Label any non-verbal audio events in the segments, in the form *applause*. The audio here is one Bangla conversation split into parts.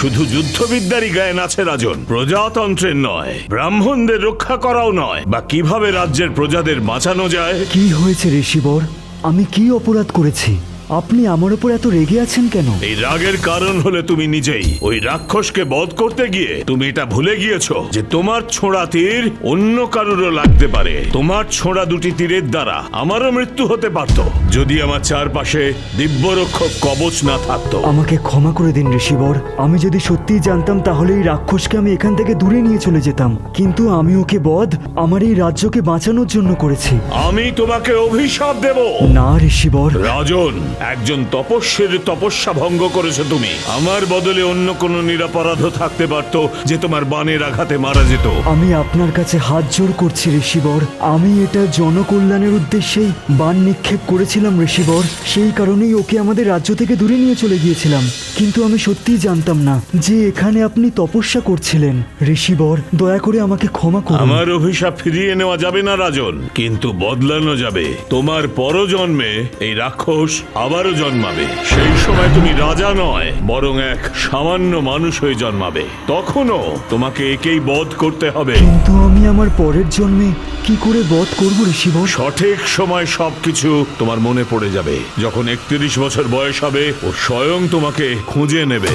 শুধু যুদ্ধবিদ্যারই জ্ঞান আছে রাজন। প্রজাতন্ত্রের নয়, ব্রাহ্মণদের রক্ষা করাও নয়। বা কীভাবে রাজ্যের প্রজাদের বাঁচানো যায়? কি হয়েছে ঋষিবর আমি কি অপরাধ করেছি? আপনি আমার উপর এত রেগে আছেন কেন? এই রাগের কারণ হলে তুমি নিজেই। ওই রাক্ষসকে বধ করতে গিয়ে তুমি এটা ভুলে গিয়েছো যে তোমার ছোড়া তীর অন্য কারোরও লাগতে পারে। তোমার ছোড়া দুটি তীরের দ্বারা আমারও মৃত্যু হতে পারত। যদি আমার চারপাশে দিব্যরক্ষক কবচ না থাকতো। আমাকে ক্ষমা করে দিন ঋষিবর। আমি যদি সত্যিই জানতাম তাহলে এই রাক্ষসকে আমি এখান থেকে দূরে নিয়ে চলে যেতাম। কিন্তু আমি ওকে বধ আমার এই রাজ্যকে বাঁচানোর জন্য করেছি। আমি তোমাকে অভিশাপ দেব। না ঋষিবর। রাজন একজন তপস্যের তপস্যা ভঙ্গ করেছ তুমি। আমার বদলে অন্য কোনো নিরাপরাধ থাকতে পারত যে তোমার বানের আঘাতে মারা যেত। আমি আপনার কাছে হাত জোর করছি ঋষিবর। আমি এটা জনকল্যাণের উদ্দেশ্যেই বান নিক্ষেপ করেছিলাম ঋষিবর। সেই কারণেই ওকে আমাদের রাজ্য থেকে দূরে নিয়ে চলে গিয়েছিলাম। কিন্তু আমি সত্যিই জানতাম না যে এখানে আপনি তপস্যা করছিলেন। ঋষিবর দয়া করে আমাকে ক্ষমা করুন। আমার অভিশাপ ফিরিয়ে নেওয়া যাবে না রাজন। কিন্তু বদলানো যাবে। তোমার পরজন্মে এই রাক্ষস আবারও জন্মাবে। সেই সময় তুমি রাজা নয় বরং এক সামান্য মানুষ হয়ে জন্মাবে। তখনও তোমাকে একেই বধ করতে হবে। কিন্তু আমি আমার পরের জন্মে কি করে বধ করব ঋষিব সঠিক সময় সবকিছু তোমার মনে পড়ে যাবে। যখন একত্রিশ বছর বয়স হবে ও স্বয়ং তোমাকে খুঁজে নেবে।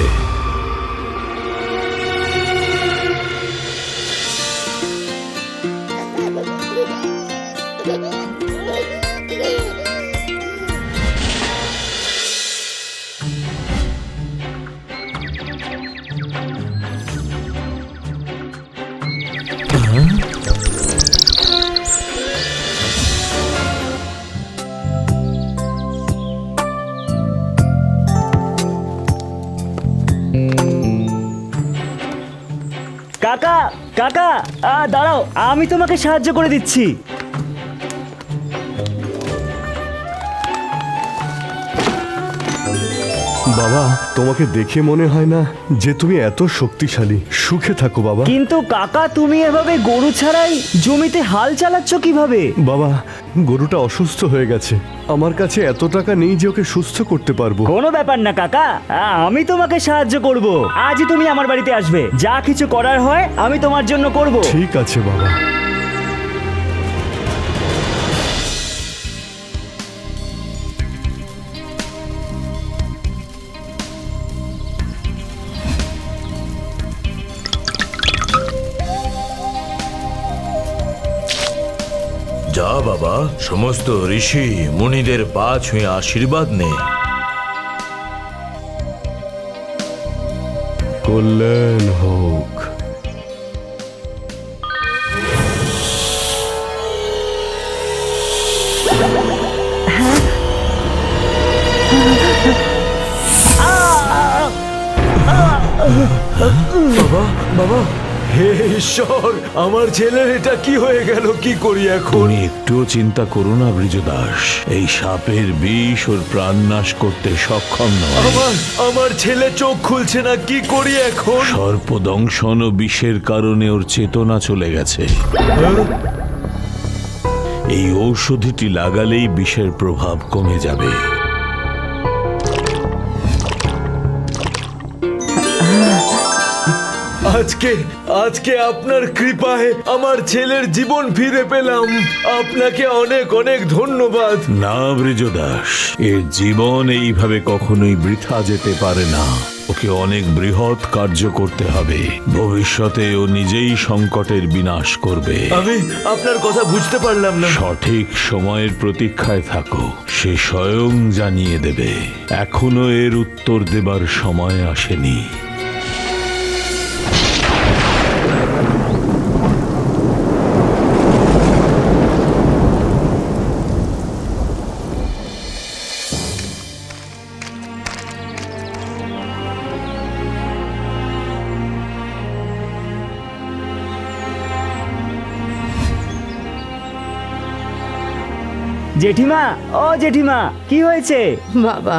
কাকা দাঁড়াও আমি তোমাকে সাহায্য করে দিচ্ছি। বাবা তোমাকে দেখে মনে হয় না যে তুমি এত শক্তিশালী। সুখে থাকো বাবা। কিন্তু কাকা তুমি এভাবে গরু ছাড়াই জমিতে হাল চালাচ্ছ কীভাবে? বাবা গরুটা অসুস্থ হয়ে গেছে। আমার কাছে এত টাকা নেই যে ওকে সুস্থ করতে পারব। কোনো ব্যাপার না কাকা। আমি তোমাকে সাহায্য করব। আজই তুমি আমার বাড়িতে আসবে। যা কিছু করার হয় আমি তোমার জন্য করব। ঠিক আছে বাবা। সমস্ত ঋষি মুনিদের পা ছুঁয়ে আশীর্বাদ নে। কল্যাণ হোক। বাবা। হে ঈশ্বর আমার ছেলের এটা কি হয়ে গেল? কি করি এখন? তুমি একটুও চিন্তা করো না এই সাপের বিষ ওর করতে সক্ষম নয়। আমার আমার ছেলে চোখ খুলছে না কি করি এখন? সর্পদংশন ও বিষের কারণে ওর চেতনা চলে গেছে। এই ঔষধিটি লাগালেই বিষের প্রভাব কমে যাবে। আজকে আজকে আপনার কৃপায় আমার ছেলের জীবন ফিরে পেলাম। আপনাকে অনেক অনেক ধন্যবাদ। না ব্রিজদাস এর জীবন এইভাবে কখনোই বৃথা যেতে পারে না। ওকে অনেক বৃহৎ কার্য করতে হবে। ভবিষ্যতে ও নিজেই সংকটের বিনাশ করবে। আমি আপনার কথা বুঝতে পারলাম না। সঠিক সময়ের প্রতীক্ষায় থাকো। সে স্বয়ং জানিয়ে দেবে। এখনও এর উত্তর দেবার সময় আসেনি। জেঠিমা ও জেঠিমা কি হয়েছে? বাবা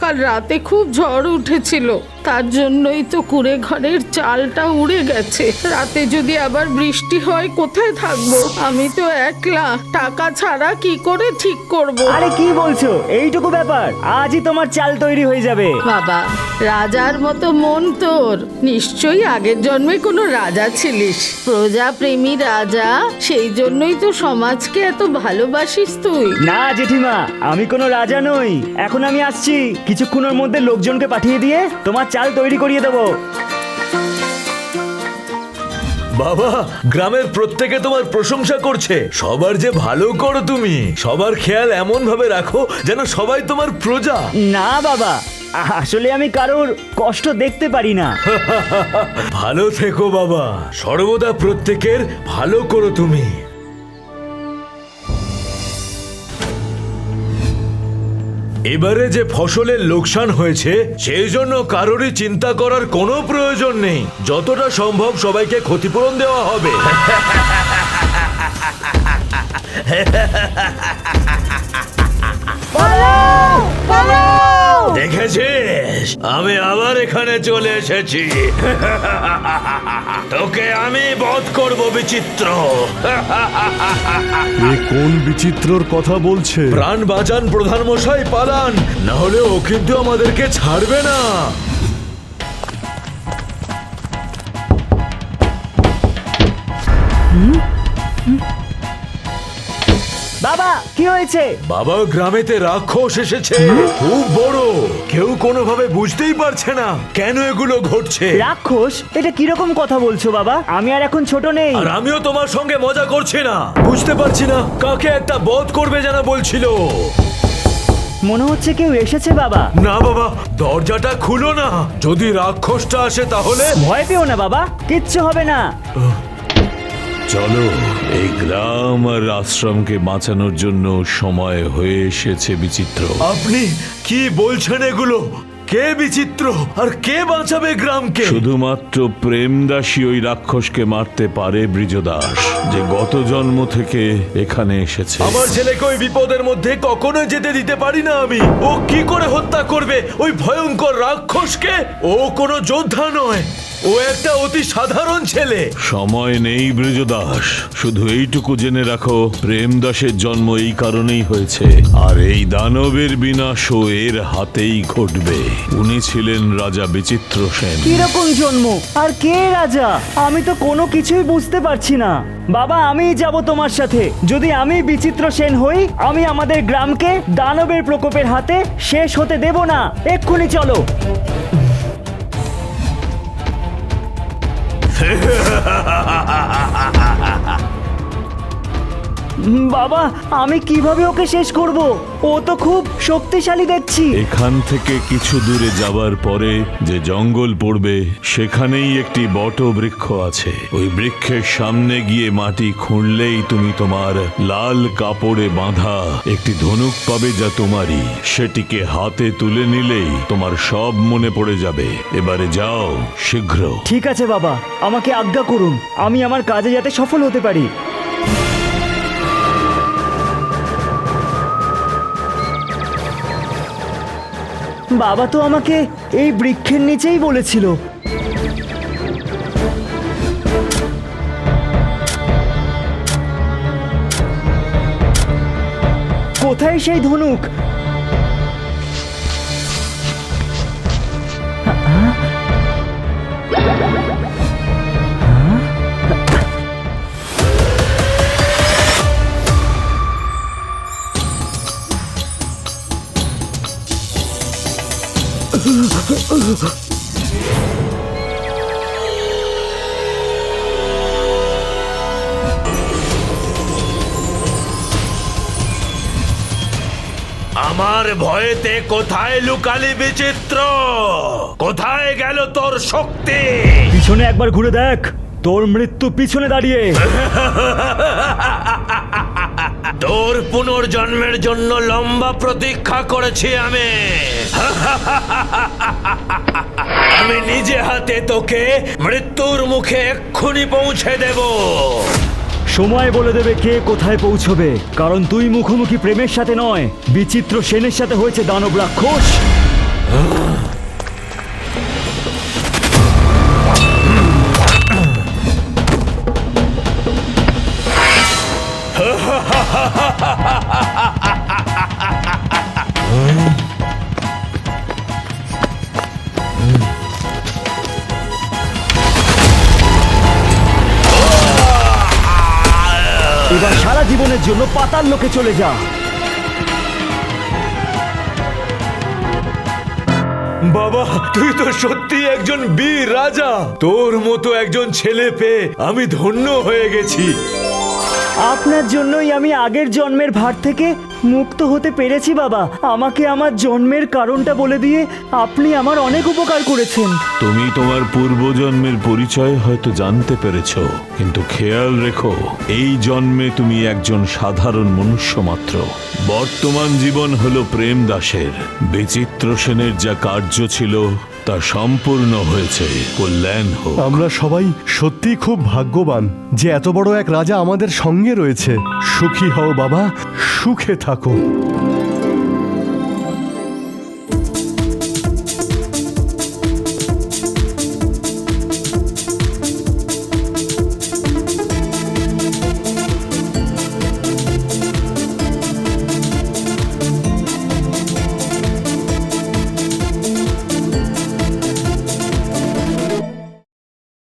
কাল রাতে খুব ঝড় উঠেছিল। তার জন্যই তো কুড়ে ঘরের চালটা উড়ে গেছে। রাতে যদি আবার বৃষ্টি হয় কোথায় থাকব? আমি তো একলা। টাকা ছাড়া কি করে ঠিক করব? আরে কি বলছো? এইটুকু ব্যাপার। আজই তোমার চাল তৈরি হয়ে যাবে। বাবা রাজার মতো মন তোর। নিশ্চয়ই আগের জন্মে কোনো রাজা ছিলিস। প্রজাপ্রেমী রাজা সেই জন্যই তো সমাজকে এত ভালোবাসিস তুই। না জেঠিমা আমি কোনো রাজা নই। এখন আমি আসছি। কিছুক্ষণের মধ্যে লোকজনকে পাঠিয়ে দিয়ে তোমার চাল তৈরি করিয়ে দেবো। বাবা গ্রামের প্রত্যেকে তোমার প্রশংসা করছে। সবার যে ভালো করো তুমি। সবার খেয়াল এমন ভাবে রাখো যেন সবাই তোমার প্রজা। না বাবা আসলে আমি কারোর কষ্ট দেখতে পারি না। *laughs* ভালো থেকো বাবা। সর্বদা প্রত্যেকের ভালো করো তুমি। এবারে যে ফসলের লোকসান হয়েছে সেই জন্য কারোরই চিন্তা করার কোনো প্রয়োজন নেই। যতটা সম্ভব সবাইকে ক্ষতিপূরণ দেওয়া হবে। দেখেছিস আমি আবার এখানে চলে এসেছি। *laughs* তোকে আমি বধ করব বিচিত্র। *laughs* এ কোন বিচিত্রর কথা বলছে? প্রাণ বাঁচান প্রধানমশাই পালান। না হলে ও কিন্তু আমাদেরকে ছাড়বে না। কি হয়েছে? বাবা গ্রামেতে রাক্ষস এসেছে। খুব বড়। কেউ কোনোভাবে বুঝতেই পারছে না কেন এগুলো ঘটছে। রাক্ষস? এটা কীরকম কথা বলছো বাবা? আমি আর এখন ছোট নেই। আর আমিও তোমার সঙ্গে মজা করছি না। বুঝতে পারছি না কাকে একটা বধ করবে যেন বলছিল। মনে হচ্ছে কেউ এসেছে বাবা। না বাবা দরজাটা খুলো না। যদি রাক্ষসটা আসে তাহলে? ভয় পেও না বাবা কিচ্ছু হবে না। চলো এই গ্রাম আর আশ্রমকে বাঁচানোর জন্য সময় হয়ে এসেছে বিচিত্র। আপনি কি বলছেন এগুলো? কে বিচিত্র? আর কে বাঁচাবে গ্রামকে? শুধুমাত্র প্রেমদাসী ওই রাক্ষসকে মারতে পারে ব্রিজদাস যে গত জন্ম থেকে এখানে এসেছে। আমার ছেলেকে ওই বিপদের মধ্যে কখনো যেতে দিতে পারি না আমি। ও কি করে হত্যা করবে ওই ভয়ঙ্কর রাক্ষসকে? ও কোনো যোদ্ধা নয়। ও একটা অতি সাধারণ ছেলে। সময় নেই ব্রিজদাস। শুধু এইটুকু জেনে রাখো প্রেমদাসের জন্ম এই কারণেই হয়েছে। আর এই দানবের বিনাশও এর হাতেই ঘটবে। উনি ছিলেন রাজা বিচিত্র সেন। কীরকম জন্ম? আর কে রাজা? আমি তো কোনো কিছুই বুঝতে পারছি না। বাবা আমি যাব তোমার সাথে। যদি আমি বিচিত্র সেন হই আমি আমাদের গ্রামকে দানবের প্রকোপের হাতে শেষ হতে দেব না। এক্ষুনি চলো। ¡Ja, *laughs* *laughs* বাবা আমি কীভাবে ওকে শেষ করব? ও তো খুব শক্তিশালী দেখছি। এখান থেকে কিছু দূরে যাবার পরে যে জঙ্গল পড়বে সেখানেই একটি বট বৃক্ষ আছে। ওই বৃক্ষের সামনে গিয়ে মাটি খুঁড়লেই তুমি তোমার লাল কাপড়ে বাঁধা একটি ধনুক পাবে যা তোমারই। সেটিকে হাতে তুলে নিলেই তোমার সব মনে পড়ে যাবে। এবারে যাও শীঘ্র। ঠিক আছে বাবা আমাকে আজ্ঞা করুন। আমি আমার কাজে যাতে সফল হতে পারি। বাবা তো আমাকে এই বৃক্ষের নিচেই বলেছিল। কোথায় সেই ধনুক? আমার ভয়েতে কোথায় লুকালি বিচিত্র? কোথায় গেল তোর শক্তি? পিছনে একবার ঘুরে দেখ তোর মৃত্যু পিছনে দাঁড়িয়ে। *laughs* তোর পুনর্জন্মের জন্য লম্বা প্রতীক্ষা করেছি আমি। *laughs* আমি নিজে হাতে তোকে মৃত্যুর মুখে এক্ষুনি পৌঁছে দেব। সময় বলে দেবে কে কোথায় পৌঁছবে কারণ তুই মুখোমুখি প্রেমের সাথে নয় বিচিত্র সেনের সাথে হয়েছে দানব রাক্ষস। *laughs* জন্য পাতাল লোকে চলে যা। বাবা তুই তো সত্যি একজন বীর রাজা। তোর মতো একজন ছেলে পেয়ে আমি ধন্য হয়ে গেছি। আপনার জন্যই আমি আগের জন্মের ভার থেকে মুক্ত হতে পেরেছি বাবা। আমাকে আমার জন্মের কারণটা বলে দিয়ে আপনি আমার অনেক উপকার করেছেন। তুমি তোমার পূর্বজন্মের পরিচয় হয়তো জানতে পেরেছ, কিন্তু খেয়াল রেখো, এই জন্মে তুমি একজন সাধারণ মনুষ্য মাত্র। বর্তমান জীবন হলো প্রেম দাসের। বিচিত্র সেনের যা কার্য ছিল তা সম্পূর্ণ হয়েছে। কল্যাণ হোক। আমরা সবাই সত্যি খুব ভাগ্যবান যে এত বড় এক রাজা আমাদের সঙ্গে রয়েছে। সুখী হও বাবা, সুখে থাকো।